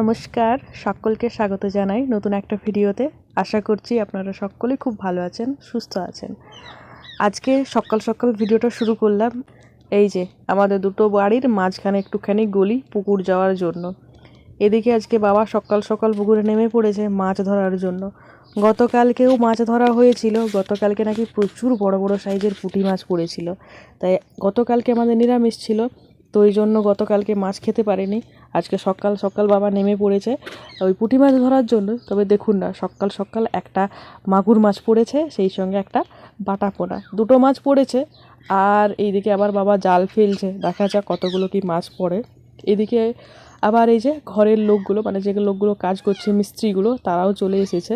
নমস্কার, সকলকে স্বাগত জানাই নতুন একটা ভিডিওতে। আশা করছি আপনারা সকলেই খুব ভালো আছেন, সুস্থ আছেন। আজকে সকাল সকাল ভিডিওটা শুরু করলাম এই যে আমাদের দুটো বাড়ির মাঝখানে একটুখানি গলি, পুকুর যাওয়ার জন্য। এদিকে আজকে বাবা সকাল সকাল পুকুরে নেমে পড়েছে মাছ ধরার জন্য। গতকালকেও মাছ ধরা হয়েছিল, গতকালকে নাকি প্রচুর বড় বড় সাইজের পুঁটি মাছ পড়েছিল। তাই গতকালকে আমাদের নিরামিষ ছিল, তো ওই জন্য গতকালকে মাছ খেতে পারিনি। আজকে সকাল সকাল বাবা নেমে পড়েছে। ওই পুঁটি মাছ ধরার জন্য। তবে দেখুন না, সকাল সকাল একটা মাগুর মাছ পড়েছে, সেই সঙ্গে একটা বাটা পোনা। দুটো মাছ পড়েছে, আর এইদিকে আবার বাবা জাল ফেলছে। দেখা যাক কতগুলো কি মাছ পড়ে। এদিকে আবার এই যে ঘরের লোকগুলো মানে যে লোকগুলো কাজ করছে, মিস্ত্রিগুলো, তারাও চলে এসেছে।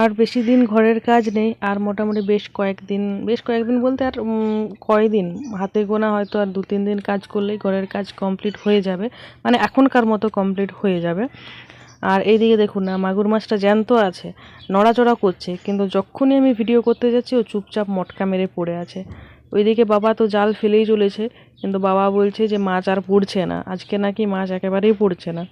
আর বেশি দিন ঘরের কাজ নেই, আর মোটামুটি বেশ কয়েকদিন বেশ কয়েকদিন বলতে আর কয়দিন? হাতে গোনা হয়তো আর দু তিন দিন কাজ করলেই ঘরের কাজ কমপ্লিট হয়ে যাবে মানে এখনকার মতো কমপ্লিট হয়ে যাবে। আর এইদিকে দেখুন না, মাগুর মাছটা জ্যান্ত আছে, নড়াচড়া করছে, কিন্তু যখনই আমি ভিডিও করতে যাচ্ছি, ও চুপচাপ মটকা মেরে পড়ে আছে। ওইদিকে বাবা তো জাল ফেলেই চলেছে, কিন্তু বাবা বলছে যে মাছ আর পড়ছে না, আজকে নাকি মাছ একেবারেই পড়ছে না।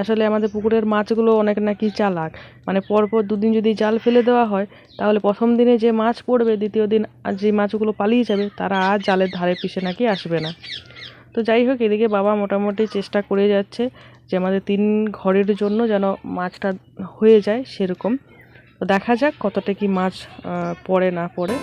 আসলে আমাদের পুকুরের মাছগুলো অনেক নাকি চালাক। মানে পরপর দুদিন যদি জাল ফেলে দেওয়া হয়, তাহলে প্রথম দিনে যে মাছ পড়বে, দ্বিতীয় দিন যে মাছগুলো পালিয়ে যাবে, তারা আর জালের ধারে পিছে নাকি আসবে না। তো যাই হোক, এদিকে বাবা মোটামুটি চেষ্টা করে যাচ্ছে যে আমাদের তিন ঘরের জন্য যেন মাছটা হয়ে যায় সেরকম। দেখা যাক কতটা কি মাছ পড়ে না পড়ে।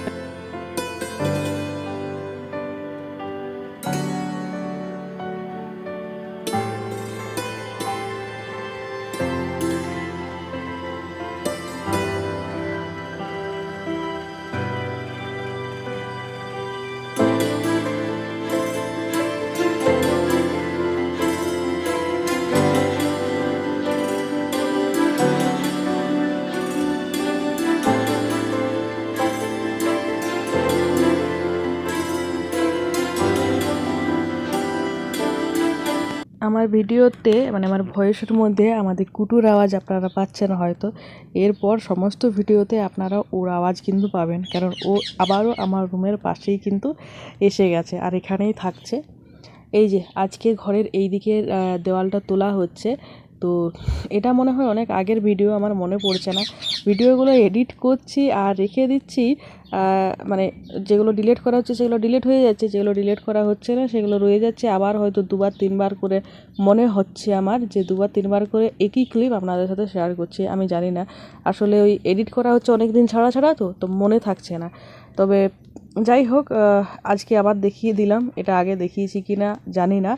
আমার ভিডিওতে মানে আমার ভয়েসের মধ্যে আমাদের কুটুর আওয়াজ আপনারা পাচ্ছেন হয়তো। এরপর সমস্ত ভিডিওতে আপনারা ওর আওয়াজ কিন্তু পাবেন, কারণ ও আবারও আমার রুমের পাশেই কিন্তু এসে গেছে আর এখানেই থাকছে। এই যে, আজকে ঘরের এই দিকের দেওয়ালটা তোলা হচ্ছে। তো এটা মনে হয় অনেক আগের ভিডিও আমার মনে পড়ছে না। ভিডিওগুলো এডিট করছি আর রেখে দিচ্ছি মানে যেগুলো ডিলিট করা হচ্ছে সেগুলো ডিলিট হয়ে যাচ্ছে, যেগুলো ডিলিট করা হচ্ছে না সেগুলো রয়ে যাচ্ছে। আবার হয়তো দুবার, তিনবার করে মনে হচ্ছে আমার যে দুবার, তিনবার করে একই ক্লিপ আপনাদের সাথে শেয়ার করছি, আমি জানি না। আসলে ওই এডিট করা হচ্ছে অনেক দিন ছাড়া ছাড়া তো তো মনে থাকছে না। তবে যাই হোক আজকে আবার দেখিয়ে দিলাম, এটা আগে দেখিয়েছি কি না জানি না।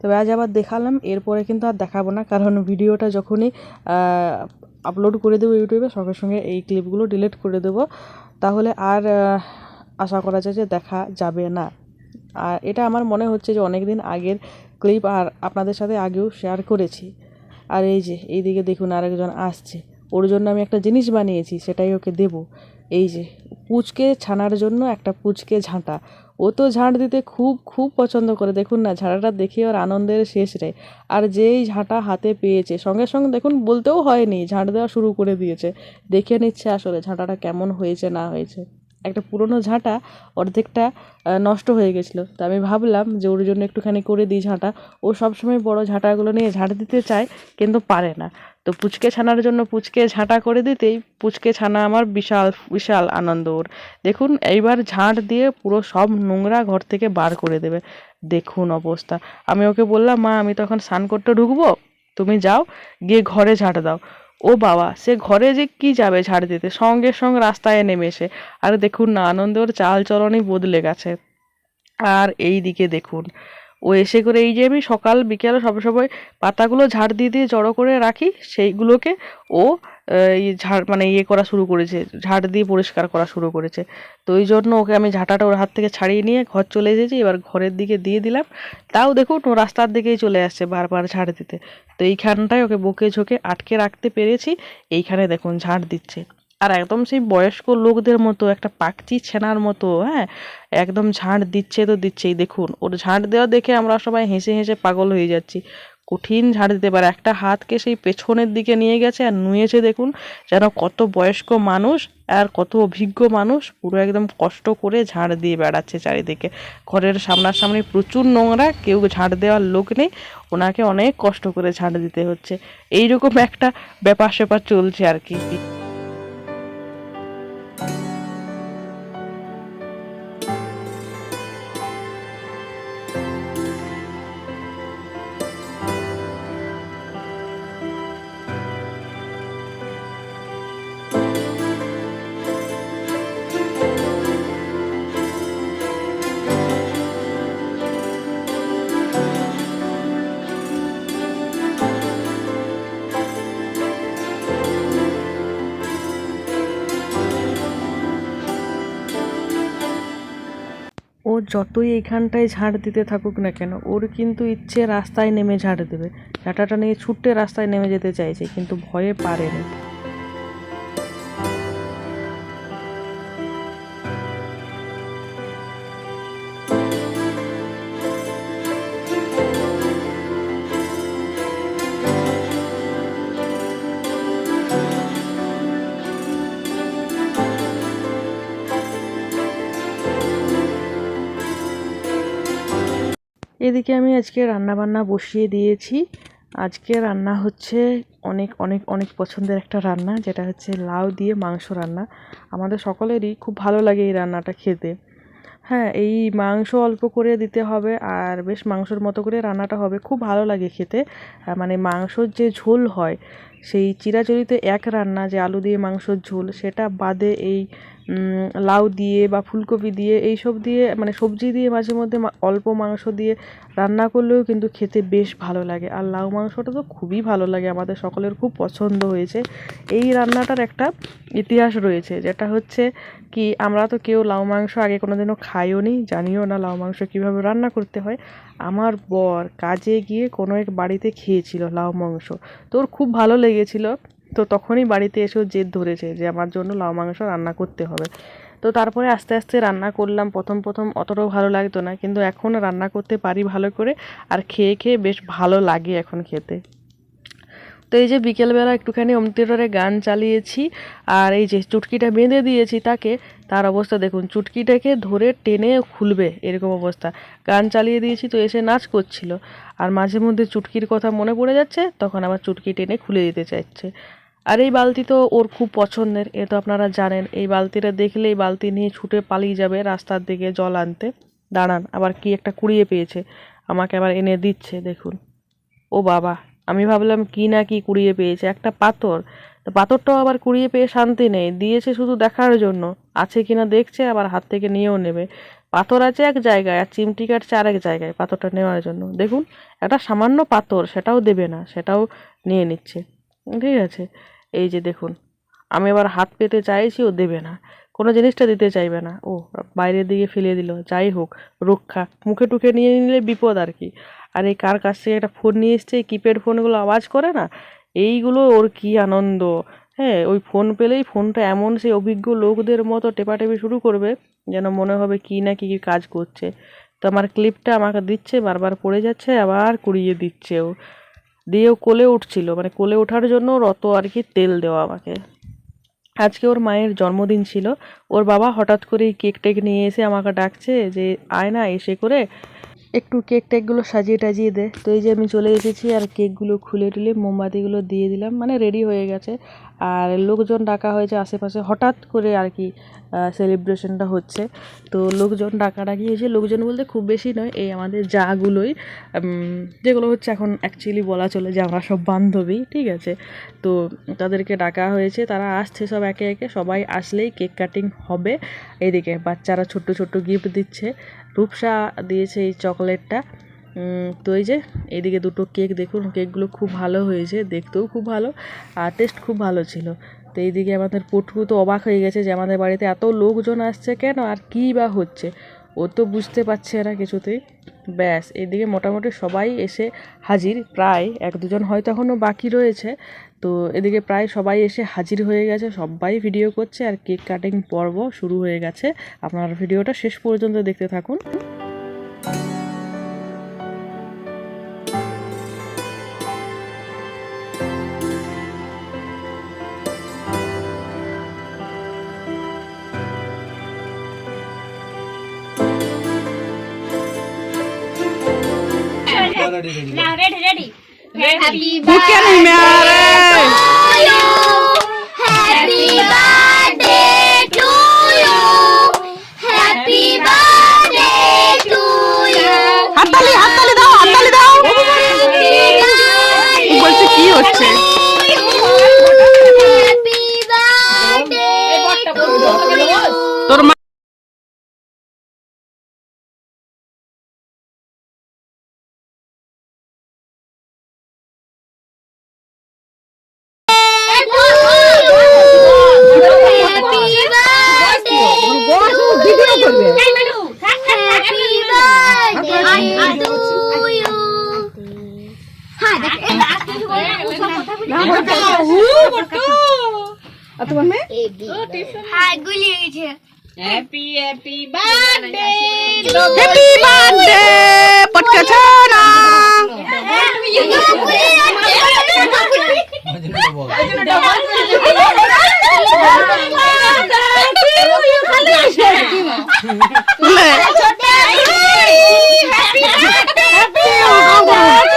তবে আজ আবার দেখালাম, এরপরে কিন্তু আর দেখাবো না, কারণ ভিডিওটা যখনই আপলোড করে দেবো ইউটিউবে, সঙ্গে সঙ্গে এই ক্লিপগুলো ডিলিট করে দেবো। তাহলে আর আশা করা যায় যে দেখা যাবে না। আর এটা আমার মনে হচ্ছে যে অনেক দিন আগের ক্লিপ আর আপনাদের সাথে আগেও শেয়ার করেছি। আর এই যে, এইদিকে দেখুন আরেকজন আসছে। ওর জন্য আমি একটা জিনিস বানিয়েছি, সেটাই ওকে দেব। এই যে, পুচকে ছানার জন্য একটা পুচকে ঝাঁটা। ও তো ঝাঁট দিতে খুব খুব পছন্দ করে। দেখুন না, ঝাঁটাটা দেখে ওর আনন্দের শেষ রে আর যেই ঝাঁটা হাতে পেয়েছে, সঙ্গে সঙ্গে দেখুন বলতেও হয়নি, ঝাঁট দেওয়া শুরু করে দিয়েছে। দেখে নিচ্ছে আসলে ঝাঁটাটা কেমন হয়েছে, না হয়েছে। একটা পুরনো ঝাঁটা অর্ধেকটা নষ্ট হয়ে গেছিল। তো আমি ভাবলাম যে ওর জন্য একটুখানি করে দিই ঝাঁটা। ও সবসময় বড় ঝাঁটাগুলো নিয়ে ঝাঁট দিতে চায়, কিন্তু পারে না। তো পুচকে ছানার জন্য পুচকে ঝাঁটা করে দিতেই পুচকে ছানা আমার বিশাল বিশাল আনন্দ ওর। দেখুন, এইবার ঝাঁট দিয়ে পুরো সব নোংরা ঘর থেকে বার করে দেবে। দেখুন অবস্থা। আমি ওকে বললাম, মা, আমি তখন স্নান করতে ঢুকবো? তুমি যাও, গিয়ে ঘরে ঝাঁট দাও। ও বাবা, সে ঘরে যে কি যাবে ঝাড় দিতে? সঙ্গে সঙ্গে রাস্তায় নেমে এসে। আর দেখুন না আনন্দ ওর চাল চলনই বদলে গেছে। আর এই দিকে দেখুন, ও এসে করে এই যে আমি সকাল বিকেল সব সময় পাতাগুলো ঝাড় দিয়ে দিয়ে জড়ো করে রাখি, সেইগুলোকে ও ঝাড় মানে ইয়ে করা শুরু করেছে, ঝাড় দিয়ে পরিষ্কার করা শুরু করেছে। তো ওই জন্য ওকে আমি ঝাঁটাটা ওর হাত থেকে ছাড়িয়ে নিয়ে ঘর চলে এসেছি, এবার ঘরের দিকে দিয়ে দিলাম। তাও দেখুন, ও রাস্তার দিকেই চলে আসছে বারবার ঝাড় দিতে। তো এইখানটায় ওকে বকে ঝোঁকে আটকে রাখতে পেরেছি, এইখানে দেখুন ঝাড় দিচ্ছে। আর একদম সেই বয়স্ক লোকদের মতো, একটা পাকচি ছেনার মতো হ্যাঁ একদম ঝাঁট দিচ্ছে তো দিচ্ছেই। দেখুন, ওর ঝাঁট দেওয়া দেখে আমরা সবাই হেসে হেসে পাগল হয়ে যাচ্ছি। কঠিন ঝাড় দিতে পারে। একটা হাতকে সেই পেছনের দিকে নিয়ে গেছে আর নুয়েছে দেখুন যেন কত বয়স্ক মানুষ আর কত অভিজ্ঞ মানুষ। পুরো একদম কষ্ট করে ঝাড় দিয়ে বেড়াচ্ছে চারিদিকে। ঘরের সামনাসামনি প্রচুর নোংরা, কেউ ঝাড় দেওয়ার লোক নেই। ওনাকে অনেক কষ্ট করে ঝাড় দিতে হচ্ছে। এইরকম একটা ব্যাপার স্যাপার চলছে আর কি। যতই এখানটায় ঝাড় দিতে থাকুক না কেন, ওর কিন্তু ইচ্ছে রাস্তায় নেমে ঝাড় দেবে। ঝাঁটাটা নিয়ে ছুটে রাস্তায় নেমে যেতে চাইছে, কিন্তু ভয়ে পারেনি। এদিকে আমি আজকে রান্না বান্না বসিয়ে দিয়েছি। আজকে রান্না হচ্ছে অনেক অনেক অনেক পছন্দের একটা রান্না, যেটা হচ্ছে লাউ দিয়ে মাংস রান্না। আমাদের সকলেরই খুব ভালো লাগে এই রান্নাটা খেতে। হ্যাঁ এই মাংস অল্প করে দিতে হবে আর বেশ মাংসর মতো করে রান্নাটা হবে। খুব ভালো লাগে খেতে। মানে মাংসর যে ঝোল হয়, সেই চিরাচরিত এক রান্না যে আলু দিয়ে মাংসর ঝোল, সেটা বাদে এই লাউ দিয়ে বা ফুলকপি দিয়ে এই সব দিয়ে মানে সবজি দিয়ে মাঝে মধ্যে অল্প মাংস দিয়ে রান্না করলেও কিন্তু খেতে বেশ ভালো লাগে। আর লাউ মাংসটা তো খুবই ভালো লাগে, আমাদের সকলের খুব পছন্দ হয়েছে। এই রান্নাটার একটা ইতিহাস রয়েছে, যেটা হচ্ছে কি, আমরা তো কেউ লাউ মাংস আগে কোনোদিনও খাইও নি, জানিও না লাউ মাংস কীভাবে রান্না করতে হয়। আমার বর কাজে গিয়ে কোনো এক বাড়িতে খেয়েছিল লাউ মাংস। তো ওর খুব ভালো লেগেছিল। তো তখনই বাড়িতে এসেও জেদ ধরেছে যে আমার জন্য লাউ মাংস রান্না করতে হবে। তো তারপরে আস্তে আস্তে রান্না করলাম, প্রথম প্রথম অতটাও ভালো লাগতো না, কিন্তু এখন রান্না করতে পারি ভালো করে আর খেয়ে খেয়ে বেশ ভালো লাগে এখন খেতে। তো এই যে বিকেলবেলা একটুখানি থিয়েটারে গান চালিয়েছি আর এই যে চুটকিটা বেঁধে দিয়েছি তাকে, তার অবস্থা দেখুন, চুটকিটাকে ধরে টেনে খুলবে এরকম অবস্থা। গান চালিয়ে দিয়েছি তো এসে নাচ করছিল। আর মাঝে মধ্যে চুটকির কথা মনে পড়ে যাচ্ছে, তখন আবার চুটকি টেনে খুলে দিতে চাইছে। আর এই বালতি তো ওর খুব পছন্দের, এ তো আপনারা জানেন। এই বালতিটা দেখলেই বালতি নিয়ে ছুটে পালিয়ে যাবে রাস্তার দিকে জল আনতে। দাঁড়ান, আবার কি একটা কুড়িয়ে পেয়েছে। আমাকে আবার এনে দিচ্ছে, দেখুন। ও বাবা, আমি ভাবলাম কি না কি কুড়িয়ে পেয়েছে। একটা পাথর। তো পাথরটাও আবার কুড়িয়ে পেয়ে শান্তি নেই। দিয়েছে শুধু দেখার জন্য। আছে কি না দেখছে, আবার হাত থেকে নিয়েও নেবে। পাথর আছে এক জায়গায় আর চিমটি কাটছে আরেক জায়গায় পাথরটা নেওয়ার জন্য। দেখুন, একটা সামান্য পাথর, সেটাও দেবে না, সেটাও নিয়ে নিচ্ছে। ঠিক আছে। এই যে দেখুন, আমি আবার হাত পেতে চাইছি, ও দেবে না। কোনো জিনিসটা দিতে চাইবে না। ও, বাইরের দিকে ফেলে দিল, যাই হোক, রক্ষা। মুখে টুখে নিয়ে নিলে বিপদ আর কি। আর এই কার কাছ থেকে একটা ফোন নিয়ে এসছে কিপ্যাড ফোনগুলো আওয়াজ করে না? এইগুলো ওর কি আনন্দ। হ্যাঁ ওই ফোন পেলেই ফোনটা এমন সেই অভিজ্ঞ লোকদের মতো টেপাটেপি শুরু করবে, যেন মনে হবে কি না কি কি কাজ করছে। তো আমার ক্লিপটা আমাকে দিচ্ছে, বারবার পড়ে যাচ্ছে, আবার কুড়িয়ে দিচ্ছে ও। দিয়ে ও কোলে উঠছিল। মানে কোলে ওঠার জন্য রত আর কি তেল দেওয়া আমাকে। আজকে ওর মায়ের জন্মদিন ছিল। ওর বাবা হঠাৎ করে কেক টেক নিয়ে এসে আমাকে ডাকছে যে, আয় না, এসে করে একটু কেক টেকগুলো সাজিয়ে টাজিয়ে দে। তো এই যে আমি চলে এসেছি আর কেকগুলো খুলে টুলে মোমবাতিগুলো দিয়ে দিলাম মানে রেডি হয়ে গেছে। আর লোকজন ডাকা হয়েছে আশেপাশে, হঠাৎ করে আর কি সেলিব্রেশনটা হচ্ছে। তো লোকজন ডাকাডাকি হয়েছে, লোকজন বলতে খুব বেশি নয়, এই আমাদের যাগুলোই যেগুলো হচ্ছে এখন অ্যাকচুয়ালি বলা চলে যে আমরা সব বান্ধবী, ঠিক আছে? তো তাদেরকে ডাকা হয়েছে, তারা আসছে সব একে একে, সবাই আসলেই কেক কাটিং হবে। এদিকে বাচ্চারা ছোট্ট ছোট্ট গিফট দিচ্ছে রূপসা দিয়েছে এই চকলেটটা। তো এই যে এইদিকে দুটো কেক দেখুন, কেকগুলো খুব ভালো হয়েছে, দেখতেও খুব ভালো আর টেস্ট খুব ভালো ছিল। তো এইদিকে আমাদের পটু তো অবাক হয়ে গেছে যে আমাদের বাড়িতে এত লোকজন আসছে কেন আর কী বা হচ্ছে? ও তো বুঝতে পারছে না কিছুতেই। ব্যাস, এদিকে মোটামুটি সবাই এসে হাজির, প্রায় এক দুজন হয়তো এখনও বাকি রয়েছে। তো এদিকে প্রায় সবাই এসে হাজির হয়ে গেছে, সবাই ভিডিও করছে আর কেক কাটিং পর্ব শুরু হয়ে গেছে। আপনারা ভিডিওটা শেষ পর্যন্ত দেখতে থাকুন। Now ready, ready. Happy भूखे नहीं मैं आ रहे Happy birthday to you. Happy birthday to you. হাততালি হাততালি দাও হাততালি দাও বলছে কি হচ্ছে happy happy birthday happy birthday পটকা ছানা আ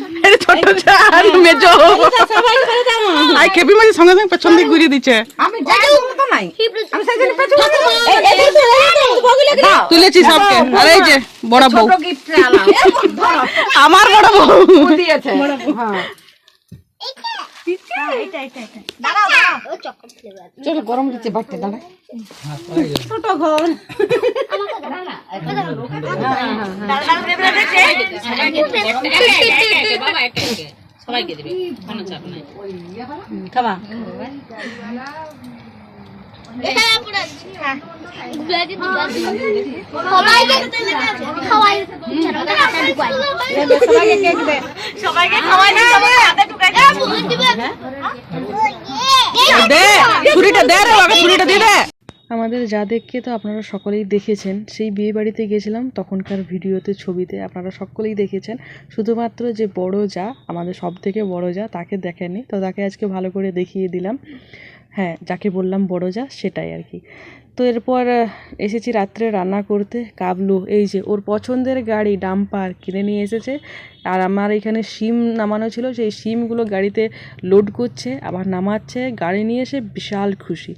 ছোট যা আর মেজো। আই কেবি মাঝে সঙ্গে সঙ্গে পেছন দিকে ঘুরিয়ে দিচ্ছে। তুলেছি সবকে। আর এই যে বড় বউ। আমার বড় বউ। দে ছুরিটা দে রে বাবা ছুরিটা দিয়ে দে আমাদের যা দেখকে তো আপনারা সকলেই দেখেছেন। সেই বিয়ে বাড়িতে গেছিলাম তখনকার ভিডিওতে, ছবিতে। আপনারা সকলেই দেখেছেন। শুধুমাত্র যে বড় যা, আমাদের সব থেকে বড় যা, তাকে দেখেনি তো তাকে আজকে ভালো করে দেখিয়ে দিলাম। হ্যাঁ যাকে বললাম বড় যা, সেটাই আর কি। তো এরপর এসেছি রাত্রে রান্না করতে। কাবলু, এই যে, ওর পছন্দের গাড়ি ডাম্পার কিনে নিয়ে এসেছে। আর আমার এখানে সিম নামানো ছিল, সেই সিমগুলো গাড়িতে লোড করছে, আবার নামাচ্ছে, গাড়ি নিয়ে এসে বিশাল খুশি।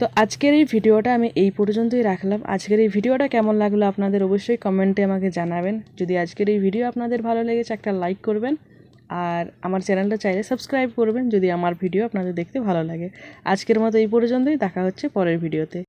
তো আজকের এই ভিডিওটা আমি এই পর্যন্তই রাখলাম। আজকের এই ভিডিওটা কেমন লাগল আপনাদের অবশ্যই কমেন্টে আমাকে জানাবেন। যদি আজকের এই ভিডিও আপনাদের ভালো লেগেছে, একটা লাইক করবেন। আর আমার চ্যানেলটা চাইলে সাবস্ক্রাইব করবেন, যদি আমার ভিডিও আপনাদের দেখতে ভালো লাগে। আজকের মতো এই পর্যন্তই, দেখা হচ্ছে পরের ভিডিওতে।